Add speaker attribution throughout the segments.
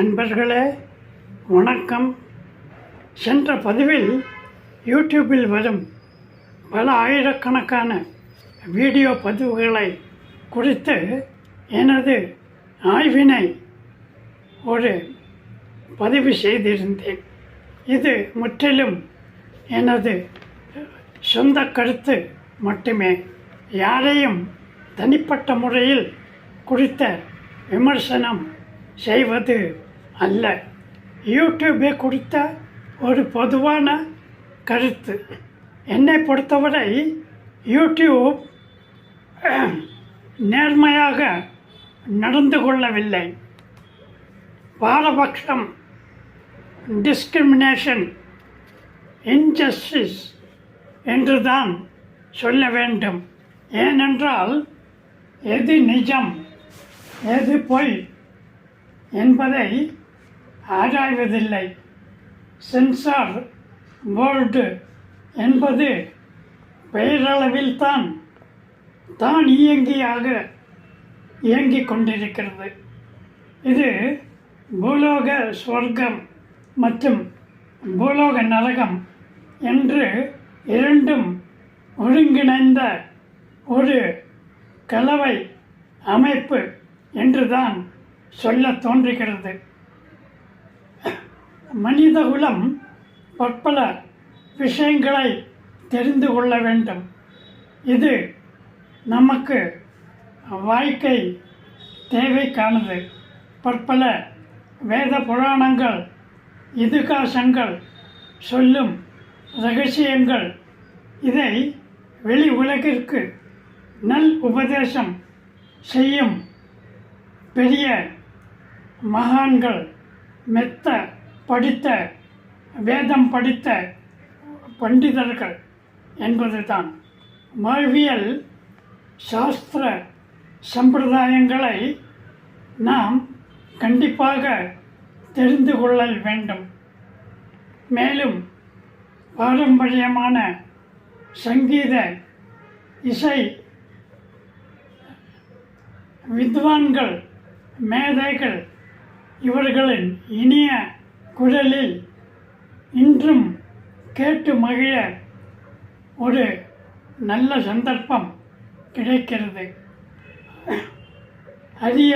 Speaker 1: அன்பர்களே வணக்கம். சென்ற பதிவில் யூடியூப்பில் வரும் பல ஆயிரக்கணக்கான வீடியோ பதிவுகளை குறித்து எனது ஆய்வினை ஒரு பதிவு செய்திருந்தேன். இது முற்றிலும் எனது சொந்த கருத்து மட்டுமே. யாரையும் தனிப்பட்ட முறையில் குறித்த விமர்சனம் செய்வது அல்ல. யூடியூபை குறித்த ஒரு பொதுவான கருத்து. என்னை பொறுத்தவரை யூடியூப் நேர்மையாக நடந்து கொள்ளவில்லை. பாரபட்சம் டிஸ்கிரிமினேஷன் இன்ஜஸ்டிஸ் என்றுதான் சொல்ல வேண்டும். ஏனென்றால் எது நிஜம் எது பொய் என்பதை ஆராய்வதில்லை. சென்சார் போர்டு என்பது பெயரளவில்தான் தான் இயங்கியாக இயங்கிக் கொண்டிருக்கிறது. இது பூலோக ஸ்வர்க்கம் மற்றும் பூலோக நரகம் என்று இரண்டும் ஒருங்கிணைந்த ஒரு கலவை அமைப்பு என்றுதான் சொல்ல தோன்றுகிறது. மனிதகுலம் பற்பல விஷயங்களை தெரிந்து கொள்ள வேண்டும். இது நமக்கு வாழ்க்கை தேவைக்கானது. பற்பல வேத புராணங்கள் இதுகாசங்கள் சொல்லும் ரகசியங்கள். இதை வெளி உலகிற்கு நல் உபதேசம் செய்யும் பெரிய மகான்கள் மெத்த படித்த வேதம் படித்த பண்டிதர்கள் என்பதுதான். வாழ்வியல் சாஸ்திர சம்பிரதாயங்களை நாம் கண்டிப்பாக தெரிந்து கொள்ளல் வேண்டும். மேலும் பாரம்பரியமான சங்கீத இசை வித்வான்கள் மேதைகள் இவர்களின் இனிய குரலில் இன்றும் கேட்டு மகிழ ஒரு நல்ல சந்தர்ப்பம் கிடைக்கிறது. அரிய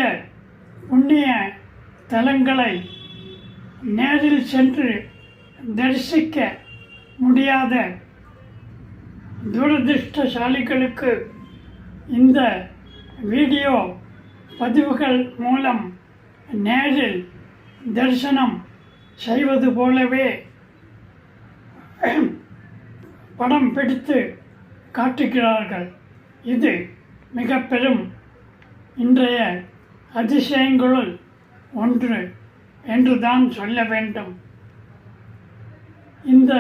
Speaker 1: புண்ணிய தலங்களை நேரில் சென்று தரிசிக்க முடியாத துரதிருஷ்டசாலிகளுக்கு இந்த வீடியோ பதிவுகள் மூலம் நேரில் தரிசனம் செய்வது போலவே படம் பிடித்து காட்டுகிறார்கள். இது மிக பெரும் இன்றைய அதிசயங்களுள் ஒன்று என்றுதான் சொல்ல வேண்டும். இந்த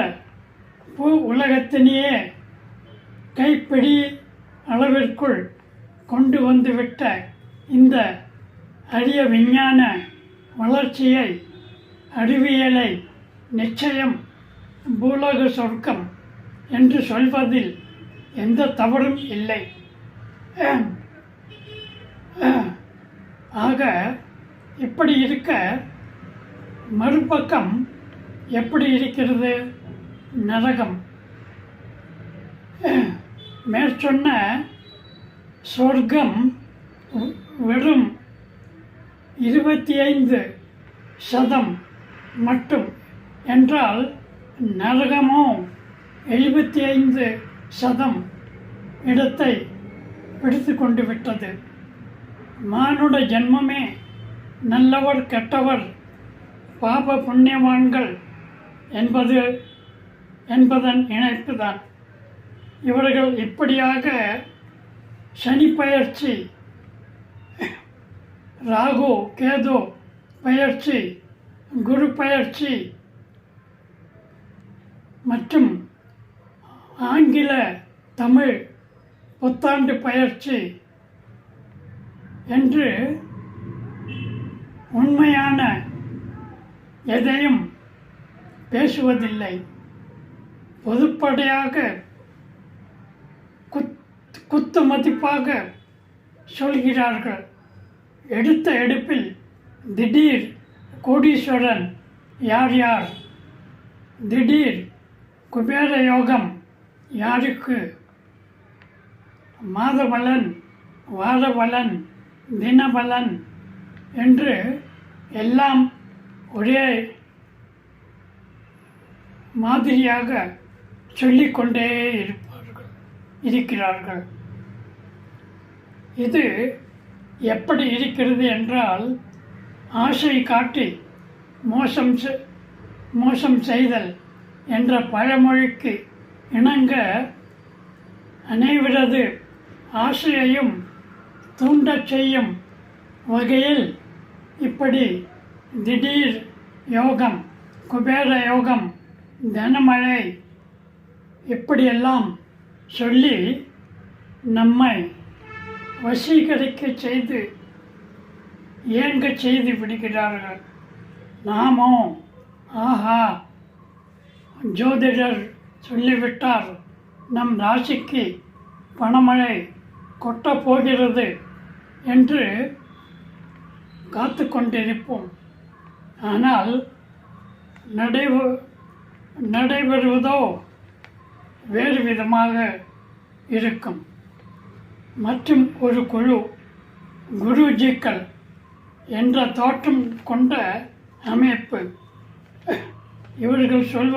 Speaker 1: பூ உலகத்தினையே கைப்பிடி அளவிற்குள் கொண்டு வந்துவிட்ட இந்த அரிய விஞ்ஞான வளர்ச்சியை அறிவியலை நிச்சயம் பூலோக சொர்க்கம் என்று சொல்வதில் எந்த தவறும் இல்லை. ஆக இப்படி இருக்க மறுபக்கம் எப்படி இருக்கிறது? நரகம். மேற்சொன்ன சொர்க்கம் வெறும் இருபத்தி ஐந்து சதம் மட்டும். என்றால் நரகமோ எழுபத்தி ஐந்து சதம் இடத்தை பிடித்து கொண்டு விட்டது. மானுட ஜென்மமே நல்லவர் கெட்டவர் பாப புண்ணியவான்கள் என்பது என்பதன் இணைப்புதான். இவர்கள் இப்படியாக சனி பயிற்சி ராகு கேது பயிற்சி குரு பயிற்சி மற்றும் ஆங்கில தமிழ் புத்தாண்டு பயிற்சி என்று உண்மையான எதையும் பேசுவதில்லை. பொதுப்படையாக குத் குத்து மதிப்பாக சொல்கிறார்கள். எடுத்த எடுப்பில் திடீர் கோடீஸ்வரன் யார் யார்? திடீர் குபேர யோகம் யாருக்கு? மாதபலன் வாரபலன் தினபலன் என்று எல்லாம் ஒரே மாதிரியாக சொல்லிக்கொண்டே இருப்பார்கள் இருக்கிறார்கள். இது எப்படி இருக்கிறது என்றால் ஆசை காட்டி மோசம் செ- மோசம் செய்தல் என்ற பழமொழிக்கு இணங்க அனைவரது ஆசையையும் தூண்டச் செய்யும் வகையில் இப்படி திடீர் யோகம் குபேர யோகம் தனமழை இப்படியெல்லாம் சொல்லி நம்மை வசீகரிக்க செய்து ஏங்க செய்து விடுகிறார்கள்? நாமோ ஆஹா ஜோதிடர் சொல்லிவிட்டார் நம் ராசிக்கு பணமழை கொட்டப் போகிறது என்று காத்து கொண்டிருப்போம். ஆனால் நடைபெ நடைபெறுவதோ வேறு விதமாக இருக்கும். மற்றும் ஒரு குழு குருஜிக்கள் என்ற தோற்றம் கொண்ட அமைப்பு. இவர்கள் சொல்வ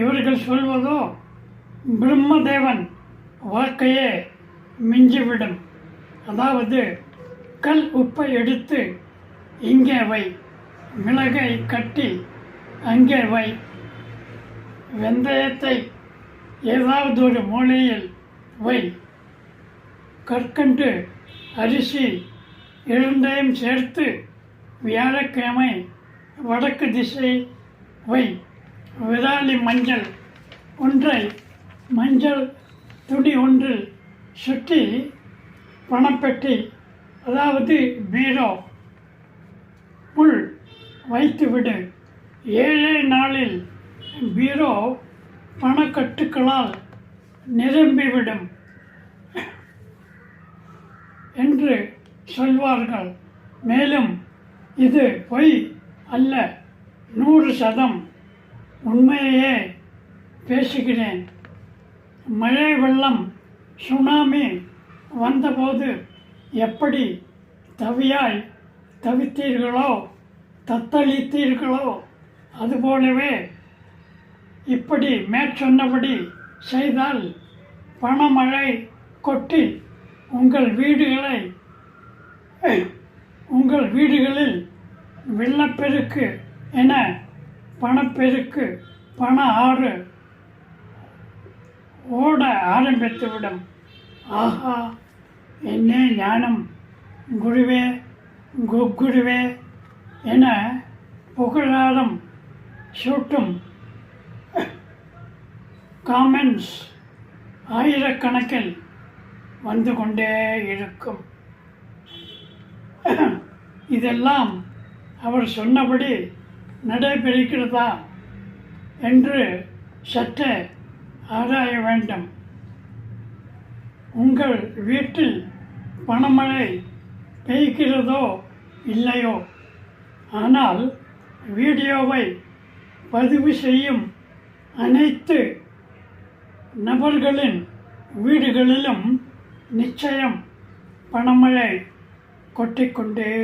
Speaker 1: இவர்கள் சொல்வதோ பிரம்மதேவன் வாழ்க்கையே மிஞ்சிவிடும். அதாவது கல் உப்பை எடுத்து இங்கே வை மிளகை கட்டி அங்கே வை. வெந்தயத்தை ஏதாவது ஒரு மூலையில் வை. கற்கண்டு அரிசி இரண்டையும் சேர்த்து வியாழக்கிழமை வடக்கு திசை வை. விராலி மஞ்சள் ஒன்றை மஞ்சள் துணி ஒன்றில் சுற்றி பணப்பெட்டி அதாவது பீரோ புல் வைத்துவிடு. ஏழே நாளில் பீரோ பணக்கட்டுக்களால் நிரம்பிவிடும். என்று சொல்வார்கள். மேலும் இது பொய் அல்ல. நூறு சதம். உண்மையையே பேசுகிறேன். மழை வெள்ளம் சுனாமி வந்தபோது எப்படி தவியாய் தவித்தீர்களோ தத்தளித்தீர்களோ அதுபோலவே இப்படி மேற்சொன்னபடி செய்தால் பணமழை கொட்டி உங்கள் வீடுகளை உங்கள் வீடுகளில் வெள்ளப்பெருக்கு என பணப்பெருக்கு பண ஆறு ஓட ஆரம்பித்துவிடும். ஆஹா என்ன ஞானம் குருவே குருவே என புகழாரம் சூட்டும். காமெண்ட்ஸ் ஆயிரக்கணக்கில் வந்து கொண்டே இருக்கும். இதெல்லாம் அவர் சொன்னபடி நடைபெறுகிறதா என்று சற்றே ஆராய வேண்டும். உங்கள் வீட்டில் பணமழை பெய்கிறதோ இல்லையோ? ஆனால் வீடியோவை பதிவு செய்யும் அனைத்து நபர்களின் வீடுகளிலும் நிச்சயம் பணமழை கொட்டிக்கொண்டே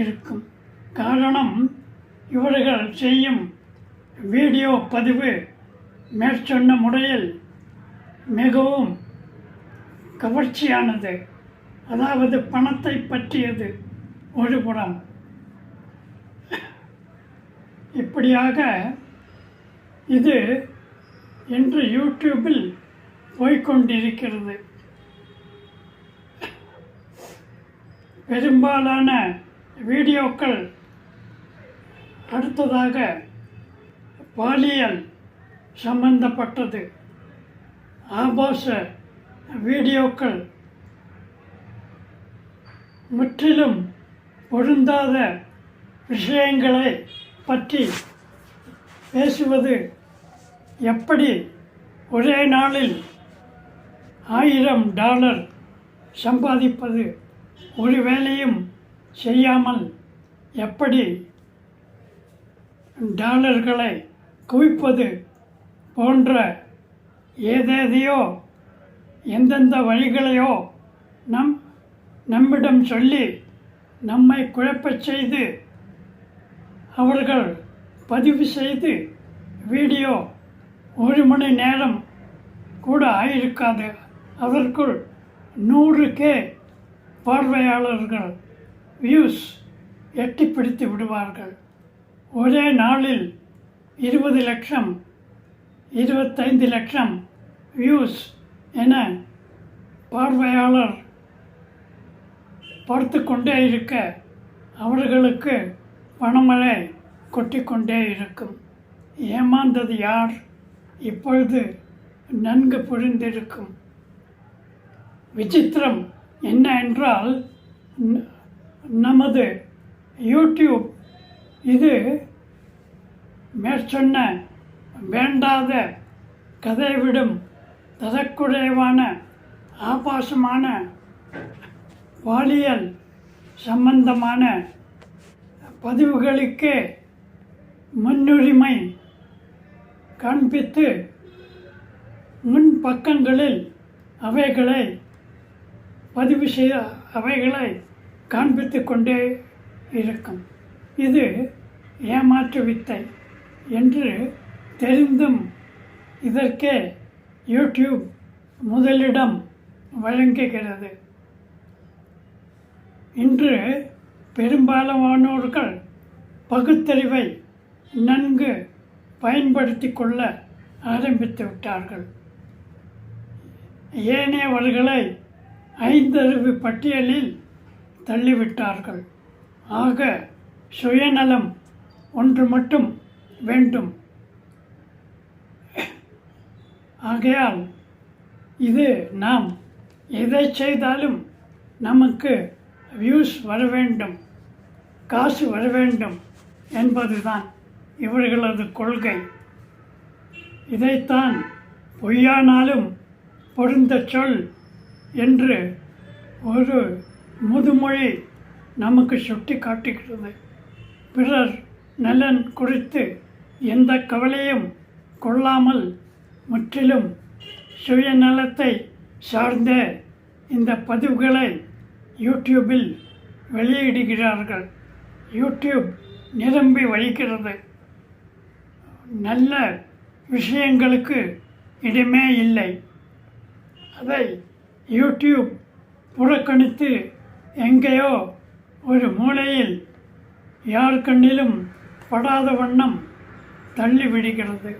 Speaker 1: இருக்கும். காரணம் இவர்கள் செய்யும் வீடியோ பதிவு மேற்சொன்ன முறையில் மிகவும் கவர்ச்சியானது. அதாவது பணத்தை பற்றியது ஒரு புறம். இப்படியாக இது இன்று யூடியூபில் போய்க்கொண்டிருக்கிறது. பெரும்பாலான வீடியோக்கள் அடுத்ததாக பாலியல் சம்பந்தப்பட்டது. ஆபாச வீடியோக்கள். முற்றிலும் பொருந்தாத விஷயங்களை பற்றி பேசுவது எப்படி? ஒரே நாளில் ஆயிரம் டாலர் சம்பாதிப்பது ஒரு வேலையும் செய்யாமல் எப்படி டாலர்களை குவிப்பது போன்ற ஏதேதையோ எந்தெந்த வழிகளையோ நம் நம்மிடம் சொல்லி நம்மை குழப்பச் செய்து அவர்கள் பதிவு செய்து வீடியோ ஒரு மணி நேரம் கூட ஆயிருக்காது. அதற்குள் நூறு கே பார்வையாளர்கள் வியூஸ் எட்டி பிடித்து விடுவார்கள். ஒரே நாளில் இருபது லட்சம் இருபத்தைந்து லட்சம் வியூஸ் என பார்வையாளர் பார்த்து கொண்டே இருக்க அவர்களுக்கு பணமழை கொட்டிக்கொண்டே இருக்கும். ஏமாந்தது யார்? இப்பொழுது நன்கு புரிந்திருக்கும். விசித்திரம் என்ன என்றால் நமது யூடியூப் இது மேற்சொன்ன வேண்டாத கதைவிடும் தரக்குறைவான ஆபாசமான பாலியல் சம்பந்தமான பதிவுகளுக்கே முன்னுரிமை காண்பித்து முன் பக்கங்களில் அவைகளை பதிவு செய்த அவைகளை காண்பித்து கொண்டே இருக்கும். இது ஏமாற்று வித்தை என்று தெரிந்தும் இதற்கே யூடியூப் முதலிடம் வழங்குகிறது. இன்று பெரும்பாலானோர்கள் பகுத்தறிவை நன்கு பயன்படுத்தி கொள்ள ஆரம்பித்து விட்டார்கள். ஏனையவர்களை ஐந்தறிவு பட்டியலில் தள்ளிவிட்டார்கள். ஆக சுயநலம் ஒன்று மட்டும் வேண்டும். ஆகையால் இது நாம் எதை செய்தாலும் நமக்கு வியூஸ் வர வேண்டும் காசு வர வேண்டும் என்பதுதான் இவர்களது கொள்கை. இதைத்தான் பொய்யானாலும் பொருந்த சொல் என்று ஒரு முதுமொழி நமக்கு சுட்டி காட்டுகிறது. பிறர் நலன் குறித்து எந்த கவலையும் கொள்ளாமல் முற்றிலும் சுயநலத்தை சார்ந்த இந்த பதிவுகளை யூடியூபில் வெளியிடுகிறார்கள். யூடியூப் நிரம்பி வழிகிறது. நல்ல விஷயங்களுக்கு இடமே இல்லை. அதை யூடியூப் புறக்கணித்து எங்கேயோ ஒரு மூலையில் யார் கண்ணிலும் படாத வண்ணம் தள்ளிவிடுகிறது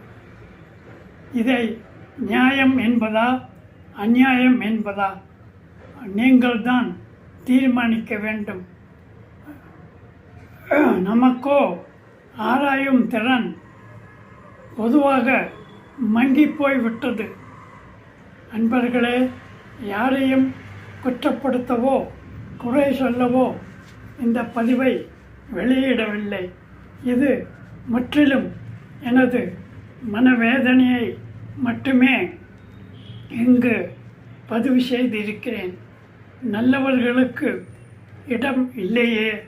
Speaker 1: இதை நியாயம் என்பதா அநியாயம் என்பதா? நீங்கள்தான் தீர்மானிக்க வேண்டும். நமக்கோ ஆராயும் திறன் பொதுவாக மங்கிப் போய் விட்டது அன்பர்களே யாரையும் குற்றப்படுத்தவோ குறை சொல்லவோ இந்த பதிவை வெளியிடவில்லை. இது முற்றிலும் எனது மனவேதனையை மட்டுமே இங்கு பதிவு செய்திருக்கிறேன். நல்லவர்களுக்கு இடம் இல்லையே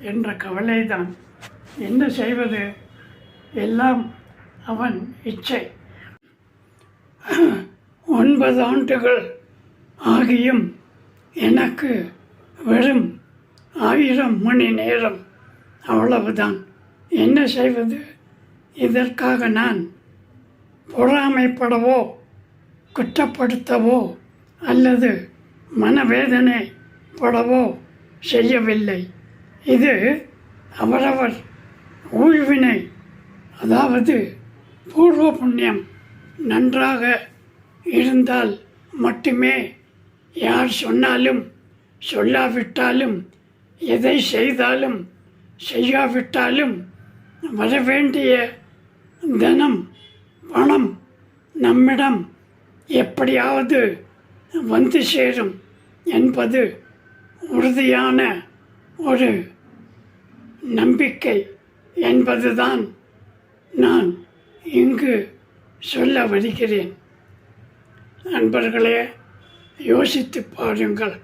Speaker 1: என்ற கவலைதான். என்ன செய்வது? எல்லாம் அவன் இச்சை. ஒன்பது ஆண்டுகள் ஆகியும் எனக்கு வெறும் ஆயிரம் மணி நேரம் அவ்வளவுதான். என்ன செய்வது? இதற்காக நான் பொறாமைப்படவோ குற்றப்படுத்தவோ அல்லது மனவேதனை படவோ செய்யவில்லை. இது அவரவர் ஊழ்வினை அதாவது பூர்வ புண்ணியம் நன்றாக இருந்தால் மட்டுமே யார் சொன்னாலும் சொல்லாவிட்டாலும் எதை செய்தாலும் செய்யாவிட்டாலும் வரவேண்டிய தனம் பணம் நம்மிடம் எப்படியாவது வந்து சேரும் என்பது உறுதியான ஒரு நம்பிக்கை என்பதுதான் நான் இங்கு சொல்ல வருகிறேன். நண்பர்களே யோசித்து பாருங்கள்.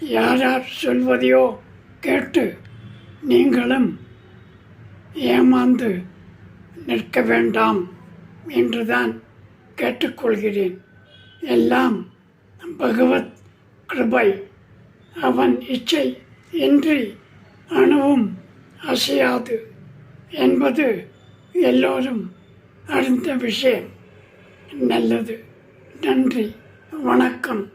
Speaker 1: யார் யார் சொல்வதையோ கேட்டு நீங்களும் ஏமாந்து நிற்க வேண்டாம் என்றுதான் கேட்டுக்கொள்கிறேன். எல்லாம் பகவத் கிருபை. அவன் இச்சை இன்றி அணுவும் அசையாது என்பது எல்லோரும் அறிந்த விஷயம். நல்லது. நன்றி. வணக்கம்.